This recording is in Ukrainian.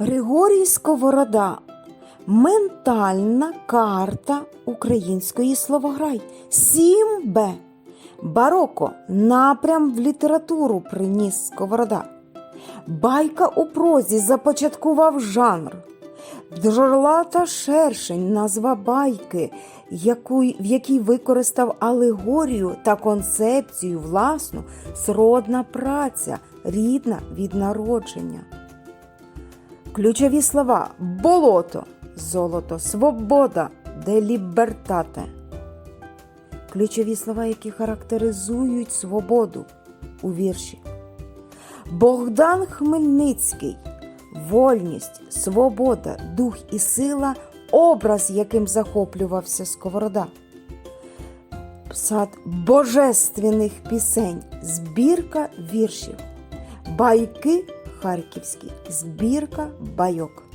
Григорій Сковорода. Ментальна карта української словограй. 7Б. Бароко. Напрям в літературу приніс Сковорода. Байка у прозі започаткував жанр. Джорлата шершень назва байки, яку, в якій використав алегорію та концепцію власну сродна праця, рідна від народження. Ключові слова болото, золото, свобода, де лібертате. Ключові слова, які характеризують свободу у вірші. Богдан Хмельницький вольність, свобода, дух і сила образ, яким захоплювався Сковорода. Сад божественних пісень, збірка віршів, байки харківські, збірка байок.